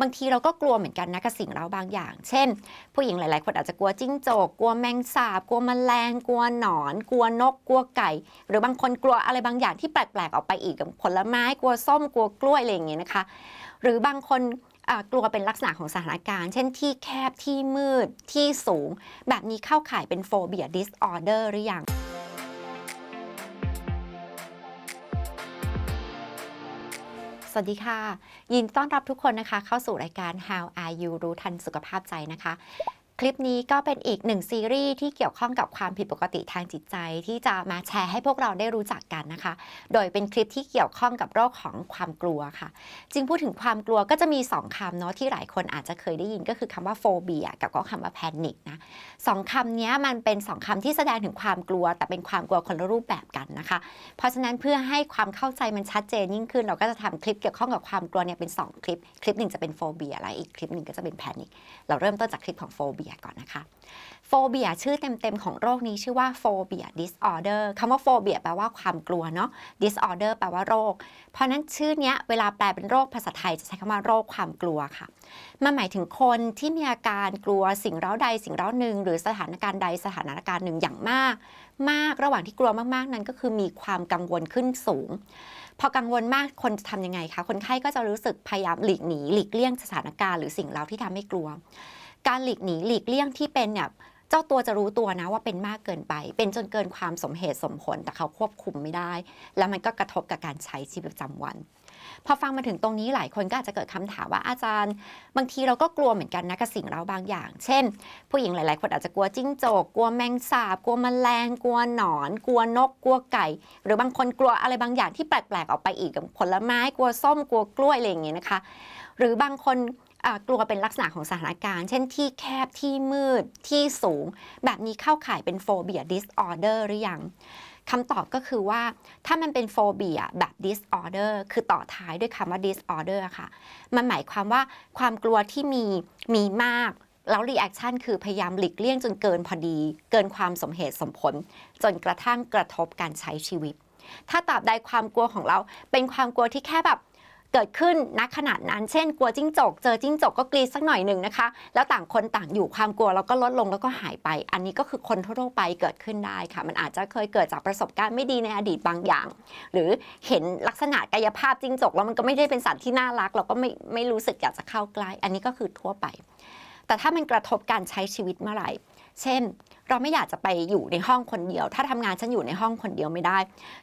บางทีเราก็กลัวเหมือนกันนะกับสิ่งเราบางอย่าง เช่น ผู้หญิงหลาย ๆ คนอาจจะกลัวจิ้งจก กลัวแมงสาบ กลัวแมลง กลัวหนอน กลัวนก กลัวไก่ หรือบางคนกลัวอะไรบางอย่างที่แปลก ๆ ออกไปอีกกับผลไม้ กลัวส้ม กลัวกล้วยอะไรอย่างเงี้ยนะคะ หรือบางคนกลัวเป็นลักษณะของสถานการณ์ เช่นที่แคบ ที่มืด ที่สูง แบบนี้เข้าข่ายเป็นโฟเบียดิสออเดอร์หรือยัง วัสดีค่ะ ยินต้อนรับทุกคนนะคะ เข้าสู่รายการ How Are You รู้ทันสุขภาพใจนะคะ คลิปนี้ก็เป็นอีกหนึ่งซีรีส์ที่เกี่ยวข้องกับความผิดปกติทางจิตใจ ที่จะมาแชร์ให้พวกเราได้รู้จักกันนะคะ โดยเป็นคลิปที่เกี่ยวข้องกับโรคของความกลัวค่ะ จึงพูดถึงความกลัวก็จะมี 2คำเนาะที่หลายคนอาจจะเคยได้ยินก็คือคำว่าโฟเบียกับก็คำว่าแพนิคนะสองคำนี้มันเป็นสองคำที่แสดงถึงความกลัว แต่เป็นความกลัวคนละรูปแบบกันนะคะ เพราะฉะนั้นเพื่อให้ความเข้าใจมันชัดเจนยิ่งขึ้น เราก็จะทำคลิปเกี่ยวข้องกับความกลัวเนี่ยเป็น 2 คลิป คลิปหนึ่งจะเป็นโฟเบียและอีกคลิปหนึ่งก็จะเป็นแพนิคเราเริ่มต้นจากคลิปของโฟเบียก่อนนะคะโฟเบียชื่อเต็มๆ ของโรคนี้ชื่อว่าโฟเบียดิสออเดอร์คำว่าโฟเบียแปลว่าความกลัวเนาะดิสออเดอร์แปลว่าโรค เพราะนั้นชื่อเนี้ยเวลาแปลเป็นโรคภาษาไทยจะใช้คำว่าโรคความกลัวค่ะ มันหมายถึงคนที่มีอาการกลัวสิ่งเร้าใดสิ่งเร้าหนึ่งหรือสถานการณ์ใดสถานการณ์หนึ่งอย่างมาก มากระหว่างที่กลัวมากๆ นั้นก็คือมีความกังวลขึ้นสูง พอกังวลมากคนจะทำยังไงคะคนไข้ก็จะรู้สึกพยายามหลีกหนีหลีกเลี่ยงสถานการณ์หรือสิ่งเร้าที่ทำให้กลัว การหลีกหนีหลีกเลี่ยงที่เป็นเนี่ยเจ้าตัวจะรู้ตัวนะว่าเป็นมากเกินไป เป็นจนเกินความสมเหตุสมผลแต่เขาควบคุมไม่ได้ แล้วมันก็กระทบกับการใช้ชีวิตประจำวันพอฟังมาถึงตรงนี้หลายคนก็อาจจะเกิดคำถามว่าอาจารย์ บางทีเราก็กลัวเหมือนกันนะกับสิ่งเราบางอย่าง เช่น ผู้หญิงหลาย ๆ คนอาจจะกลัวจิ้งจกกลัวแมงสาบ กลัวแมลง กลัวหนอน กลัวนก กลัวไก่ หรือบางคนกลัวอะไรบางอย่างที่แปลก ๆ ออกไปอีกกับผลไม้ กลัวส้มกลัวกล้วยอะไรอย่างเงี้ยนะคะ หรือบางคน กลัวเป็นลักษณะของสถานการณ์ เช่นที่แคบที่มืดที่สูง แบบนี้เข้าข่ายเป็นโฟเบียดิสออเดอร์หรือยังคำตอบก็คือว่าถ้ามันเป็นโฟเบียแบบ disorder คือต่อท้ายด้วยคำว่า disorder ค่ะ มันหมายความว่าความกลัวที่มีมีมาก แล้วรีแอคชั่นคือพยายามหลีกเลี่ยงจนเกินพอดี เกินความสมเหตุสมผล จนกระทั่งกระทบการใช้ชีวิต ถ้าตราบใดความกลัวของเราเป็นความกลัวที่แค่แบบ เกิดขึ้นณขนาดนั้น เช่น กลัวจิ้งจก เจอจิ้งจกก็กรีดสักหน่อยหนึ่งนะคะ แล้วต่างคนต่างอยู่ความกลัวเราก็ลดลงแล้วก็หายไป อันนี้ก็คือคนทั่วไปเกิดขึ้นได้ค่ะ มันอาจจะเคยเกิดจากประสบการณ์ไม่ดีในอดีตบางอย่าง หรือเห็นลักษณะกายภาพจิ้งจก แล้วมันก็ไม่ได้เป็นสัตว์ที่น่ารัก เราก็ไม่ไม่รู้สึกอยากจะเข้าใกล้ อันนี้ก็คือทั่วไป แต่ถ้ามันกระทบการใช้ชีวิตเมื่อไหร่ เช่น เราไม่อยากจะไปอยู่ในห้องคนเดียว ถ้าทำงานฉันอยู่ในห้องคนเดียวไม่ได้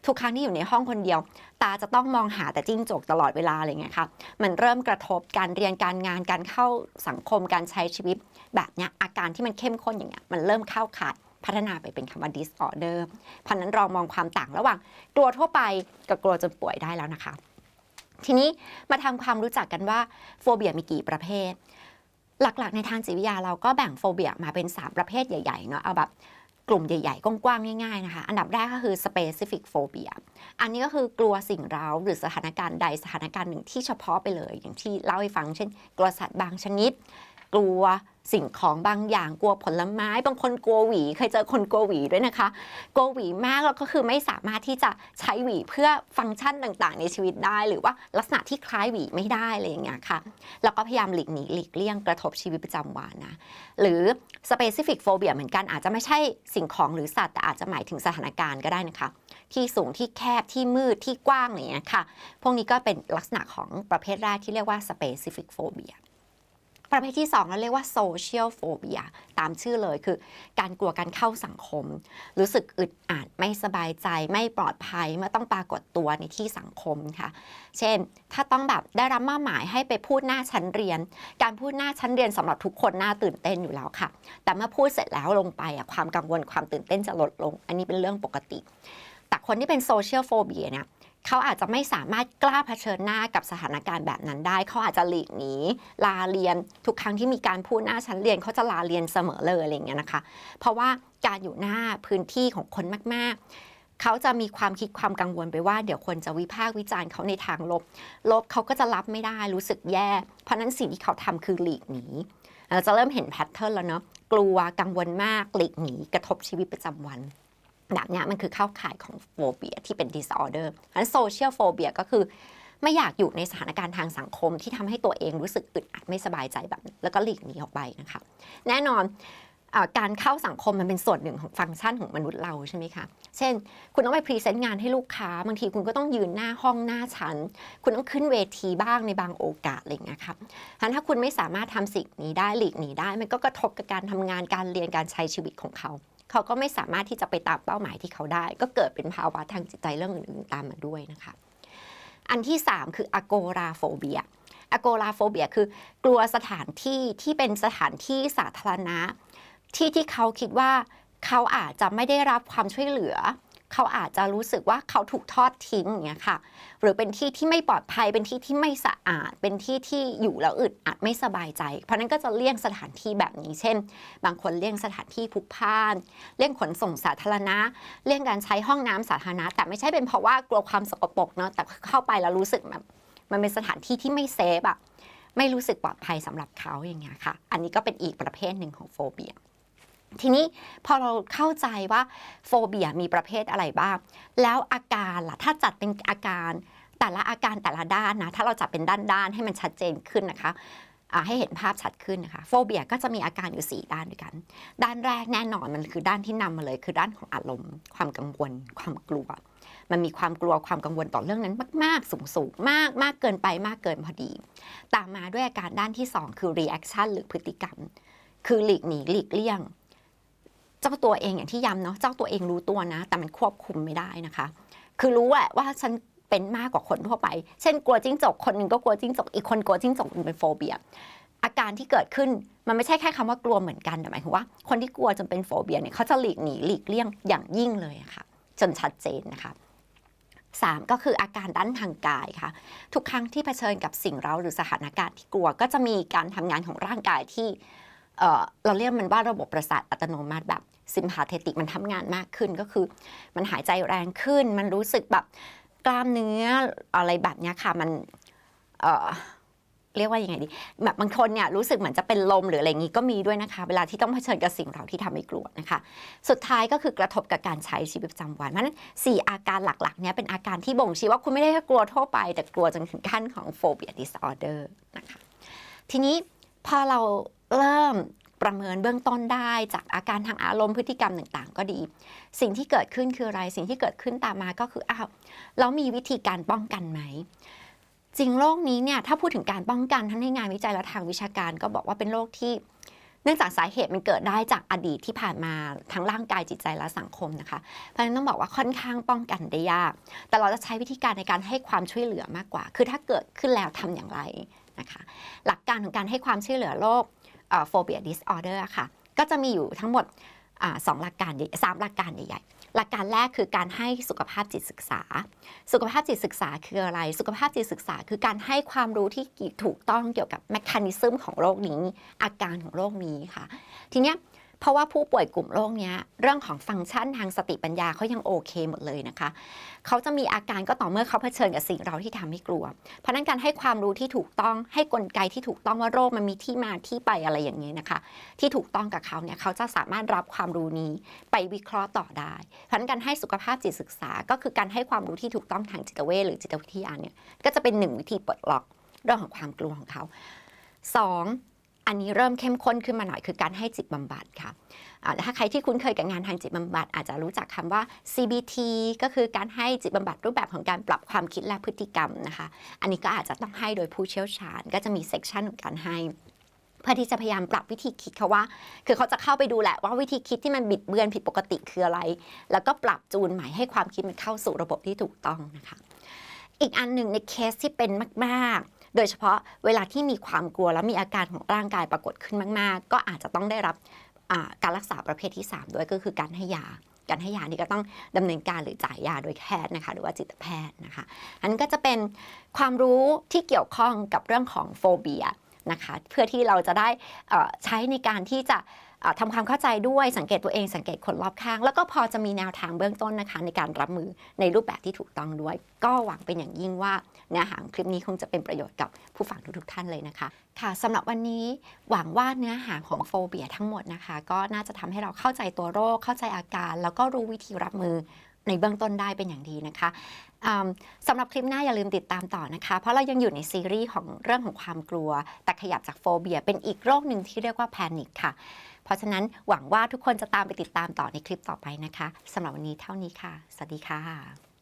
ทุกครั้งที่อยู่ในห้องคนเดียว ตาจะต้องมองหาแต่จิ้งจกตลอดเวลาอะไรเงี้ยค่ะมันเริ่มกระทบการเรียนการงานการเข้าสังคมการใช้ชีวิต แบบเนี้ยอาการที่มันเข้มข้นอย่างเงี้ยมันเริ่มเข้าข่ายพัฒนาไปเป็นคำว่า disorder เพราะฉะนั้นเรามองความต่างระหว่างกลัวทั่วไปกับกลัวจนป่วยได้แล้วนะคะ ทีนี้มาทำความรู้จักกันว่าโฟเบียมีกี่ประเภท หลักๆ ในทางจิตวิทยาเราก็แบ่งโฟเบียมาเป็น 3 ประเภทใหญ่ๆเนาะเอาแบบกลุ่มใหญ่ๆ กว้างๆ ง่ายๆ นะคะ อันดับแรกก็คือ specific phobia อันนี้ก็คือกลัวสิ่งเร้าหรือสถานการณ์ใดสถานการณ์หนึ่งที่เฉพาะไปเลย อย่างที่เล่าให้ฟังเช่น กลัวสัตว์บางชนิด กลัวสิ่งของบางอย่างกลัวผลไม้ บางคนกลัวหวี เคยเจอคนกลัวหวีด้วยนะคะ กลัวหวีมากแล้วก็คือไม่สามารถที่จะใช้หวีเพื่อฟังก์ชันต่างๆ ในชีวิตได้ หรือว่าลักษณะที่คล้ายหวีไม่ได้อะไรอย่างเงี้ยค่ะแล้วก็พยายามหลีกหนีหลีกเลี่ยงกระทบชีวิตประจำวันนะหรือ specific phobia เหมือนกันอาจจะไม่ใช่สิ่งของหรือสัตว์แต่อาจจะหมายถึงสถานการณ์ก็ได้นะคะที่สูงที่แคบที่มืดที่กว้างอะไรอย่างเงี้ยค่ะ พวกนี้ก็เป็นลักษณะของประเภทแรกที่เรียกว่า specific phobia ประเภทที่2เราเรียกว่า social phobia ตามชื่อเลยคือ การกลัวการเข้าสังคม รู้สึกอึดอัดไม่สบายใจไม่ปลอดภัยเมื่อต้องปรากฏตัวในที่สังคมค่ะ เช่น ถ้าต้องแบบได้รับมอบหมายให้ไปพูดหน้าชั้นเรียน การพูดหน้าชั้นเรียนสำหรับทุกคนน่าตื่นเต้นอยู่แล้วค่ะ แต่เมื่อพูดเสร็จแล้วลงไปอะความกังวลความตื่นเต้นจะลดลง อันนี้เป็นเรื่องปกติ แต่คนที่เป็นโซเชียลโฟเบียเนี่ย เขาอาจจะไม่สามารถกล้าเผชิญหน้ากับสถานการณ์แบบนั้นได้ เขาอาจจะหลีกหนีลาเรียนทุกครั้งที่มีการพูดหน้าชั้นเรียนเขาจะลาเรียนเสมอเลยอะไรเงี้ยนะคะ เพราะว่าการอยู่หน้าพื้นที่ของคนมาก ๆ เขาจะมีความคิดความกังวลไปว่า เดี๋ยวคนจะวิพากษ์วิจารณ์เขาในทางลบ ลบเขาก็จะรับไม่ได้รู้สึกแย่ เพราะนั้นสิ่งที่เขาทำคือหลีกหนีเราจะเริ่มเห็นแพทเทิร์นแล้วเนาะกลัวกังวลมากหลีกหนีกระทบชีวิตประจำวัน แบบนี้มันคือเข้าข่ายของโฟเบียที่เป็น disorder อันโซเชียลโฟเบียก็คือไม่อยากอยู่ในสถานการณ์ทางสังคมที่ทำให้ตัวเองรู้สึกอึดอัดไม่สบายใจแบบ แล้วก็หลีกหนีออกไปนะคะ แน่นอนการเข้าสังคมมันเป็นส่วนหนึ่งของฟังก์ชันของมนุษย์เราใช่ไหมคะ เช่น คุณต้องไปพรีเซนต์งานให้ลูกค้า บางทีคุณก็ต้องยืนหน้าห้องหน้าชั้น คุณต้องขึ้นเวทีบ้างในบางโอกาสอะไรอย่างเงี้ยครับฉะนั้นถ้าคุณไม่สามารถทำสิ่งนี้ได้หลีกหนีได้ มันก็กระทบกับการทำงานการเรียนการใช้ชีวิตของเขา เขาก็ไม่สามารถที่จะไปตามเป้าหมายที่เขาได้ ก็เกิดเป็นภาวะทางจิตใจเรื่องอื่นๆตามมาด้วยนะคะ อันที่ 3 คืออโกราโฟเบียอโกราโฟเบียคือกลัวสถานที่ที่เป็นสถานที่สาธารณะ ที่ที่เขาคิดว่าเขาอาจจะไม่ได้รับความช่วยเหลือ เขาอาจจะรู้สึกว่าเขาถูกทอดทิ้งอย่างเงี้ยค่ะ หรือเป็นที่ที่ไม่ปลอดภัย เป็นที่ที่ไม่สะอาด เป็นที่ที่อยู่แล้วอึดอัดไม่สบายใจ เพราะนั้นก็จะเลี่ยงสถานที่แบบนี้ เช่น บางคนเลี่ยงสถานที่พุกพ่าน เลี่ยงขนส่งสาธารณะ เลี่ยงการใช้ห้องน้ำสาธารณะ แต่ไม่ใช่เป็นเพราะว่ากลัวความสกปรกเนาะ แต่เข้าไปแล้วรู้สึกแบบมันเป็นสถานที่ที่ไม่เซฟอะไม่รู้สึกปลอดภัยสำหรับเขาอย่างเงี้ยค่ะ อันนี้ก็เป็นอีกประเภทหนึ่งของโฟเบีย ทีนี้พอเราเข้าใจว่าโฟเบียมีประเภทอะไรบ้าง แล้วอาการล่ะ ถ้าจัดเป็นอาการแต่ละอาการแต่ละด้านนะ ถ้าเราจัดเป็นด้านๆให้มันชัดเจนขึ้นนะคะให้เห็นภาพชัดขึ้นนะคะโฟเบียก็จะมีอาการอยู่ 4 ด้านด้วยกัน ด้านแรกแน่นอนมันคือด้านที่นำมาเลย คือด้านของอารมณ์ ความกังวล ความกลัว มันมีความกลัวความกังวลต่อเรื่องนั้นมาก ๆ สูงสูงมากมากเกินไปมากเกินพอดี ตามมาด้วยอาการด้านที่ 2 คือ reaction หรือพฤติกรรม คือหลีกหนีหลีกเลี่ยง เจ้าตัวเองอย่างที่ย้ำเนาะเจ้าตัวเองรู้ตัวนะ แต่มันควบคุมไม่ได้นะคะ คือรู้แหละว่าฉันเป็นมากกว่าคนทั่วไป เช่นกลัวจิ้งจกคนหนึ่งก็กลัวจิ้งจกอีกคนกลัวจิ้งจกมันเป็นโฟเบีย อาการที่เกิดขึ้นมันไม่ใช่แค่คำว่ากลัวเหมือนกันแต่หมายถึงว่าคนที่กลัวจนเป็นโฟเบียเนี่ยเขาจะหลีกหนีหลีกเลี่ยงอย่างยิ่งเลยะค่ะ จนชัดเจนนะคะสามก็คืออาการด้านทางกายค่ะ ทุกครั้งที่เผชิญกับสิ่งเร้าหรือสถานการณ์ที่กลัว ก็จะมีการทำงานของร่างกายที่ เเราเรียกมันว่าระบบประสาทอัตโนมัติแบบซิมพาเทติกมันทำงานมากขึ้นก็คือ มันหายใจแรงขึ้น มันรู้สึกแบบกล้ามเนื้ออะไรแบบนี้ค่ะมันเเรียกว่ายังไงดีแบบบางคนเนี่ยรู้สึกเหมือนจะเป็นลมหรืออะไรอย่างงี้ก็มีด้วยนะคะ เวลาที่ต้องเผชิญกับสิ่งเราที่ทำให้กลัวนะคะ สุดท้ายก็คือกระทบกับการใช้ชีวิตประจำวันเพราะนั้นสี่อาการหลักๆเนี่ยเป็นอาการที่บ่งชี้ว่าคุณไม่ได้แค่กลัวทั่วไป แต่กลัวจนถึงขั้นของ phobia disorder นะคะทีนี้พอเรา เริ่มประเมินเบื้องต้นได้จากอาการทางอารมณ์พฤติกรรมต่างๆ ก็ดี สิ่งที่เกิดขึ้นคืออะไร สิ่งที่เกิดขึ้นตามมาก็คืออ้าวแล้วมีวิธีการป้องกันไหม จริงโรคนี้เนี่ยถ้าพูดถึงการป้องกันทั้งในงานวิจัยและทางวิชาการ ก็บอกว่าเป็นโรคที่ เนื่องจากสาเหตุมันเกิดได้จากอดีตที่ผ่านมาทั้งร่างกายจิตใจและสังคมนะคะ เพราะฉะนั้นต้องบอกว่าค่อนข้างป้องกันได้ยาก แต่เราจะใช้วิธีการในการให้ความช่วยเหลือมากกว่า คือถ้าเกิดขึ้นแล้วทำอย่างไรนะคะ หลักการของการให้ความช่วยเหลือโรค โฟเบียดิสออเดอร์ค่ะ ก็จะมีอยู่ทั้งหมดอสองหลักการสามหลักการใหญ่ๆ หลักการแรกคือการให้สุขภาพจิตศึกษา สุขภาพจิตศึกษาคืออะไร สุขภาพจิตศึกษา คือการให้ความรู้ที่ถูกต้องเกี่ยวกับแมคานิซึมของโรคนี้ อาการของโรคนี้ค่ะ ทีเนี้ย เพราะว่าผู้ป่วยกลุ่มโรคเนี้ยเรื่องของฟังก์ชันทางสติปัญญาเขายังโอเคหมดเลยนะคะ เขาจะมีอาการก็ต่อเมื่อเขาเผชิญกับสิ่งเราที่ทำให้กลัว เพราะนั้นการให้ความรู้ที่ถูกต้องให้กลไกที่ถูกต้องว่าโรคมันมีที่มาที่ไปอะไรอย่างนี้นะคะ ที่ถูกต้องกับเขาเนี่ยเขาจะสามารถรับความรู้นี้ไปวิเคราะห์ต่อได้ เพราะนั้นการให้สุขภาพจิตศึกษา ก็คือการให้ความรู้ที่ถูกต้องทางจิตเวชหรือจิตวิทยาเนี่ยก็จะเป็นหนึ่งวิธีปลดล็อกเรื่องของความกลัวของเขาส อันนี้เริ่มเข้มข้นขึ้นมาหน่อยคือการให้จิตบำบัดค่ะถ้าใครที่คุ้นเคยกับงานทางจิตบำบัดอาจจะรู้จักคำว่า CBT ก็คือการให้จิตบำบัดรูปแบบของการปรับความคิดและพฤติกรรมนะคะ อันนี้ก็อาจจะต้องให้โดยผู้เชี่ยวชาญ ก็จะมีเซกชันของการให้เพื่อที่จะพยายามปรับวิธีคิดเขาว่า คือเขาจะเข้าไปดูแหละว่าวิธีคิดที่มันบิดเบือนผิดปกติคืออะไร แล้วก็ปรับจูนใหม่ให้ความคิดมันเข้าสู่ระบบที่ถูกต้องนะคะ อีกอันหนึ่งในเคสที่เป็นมาก โดยเฉพาะเวลาที่มีความกลัวแล้วมีอาการของร่างกายปรากฏขึ้นมากๆ ก็อาจจะต้องได้รับการรักษาประเภทที่ 3 ด้วยก็คือการให้ยา การให้ยานี่ก็ต้องดำเนินการหรือจ่ายยาโดยแพทย์นะคะหรือว่าจิตแพทย์นะคะอันนนก็จะเป็นความรู้ที่เกี่ยวข้องกับเรื่องของโฟเบียนะคะเพื่อที่เราจะได้ใช้ในการที่จะ ทำความเข้าใจด้วยสังเกตตัวเองสังเกตคนรอบข้าง แล้วก็พอจะมีแนวทางเบื้องต้นนะคะ ในการรับมือในรูปแบบที่ถูกต้องด้วย ก็หวังเป็นอย่างยิ่งว่าเนื้อหาคลิปนี้คงจะเป็นประโยชน์กับผู้ฟังทุกๆท่านเลยนะคะ ค่ะสำหรับวันนี้หวังว่าเนื้อหาของโฟเบียทั้งหมดนะคะ ก็น่าจะทำให้เราเข้าใจตัวโรคเข้าใจอาการ แล้วก็รู้วิธีรับมือในเบื้องต้นได้เป็นอย่างดีนะคะสำหรับคลิปหน้าอย่าลืมติดตามต่อนะคะ เพราะเรายังอยู่ในซีรีส์ของเรื่องของความกลัว แต่ขยับจากโฟเบีย เป็นอีกโรคหนึ่งที่เรียกว่าแพนิคค่ะ เพราะฉะนั้นหวังว่าทุกคนจะตามไปติดตามต่อในคลิปต่อไปนะคะสำหรับวันนี้เท่านี้ค่ะ สวัสดีค่ะ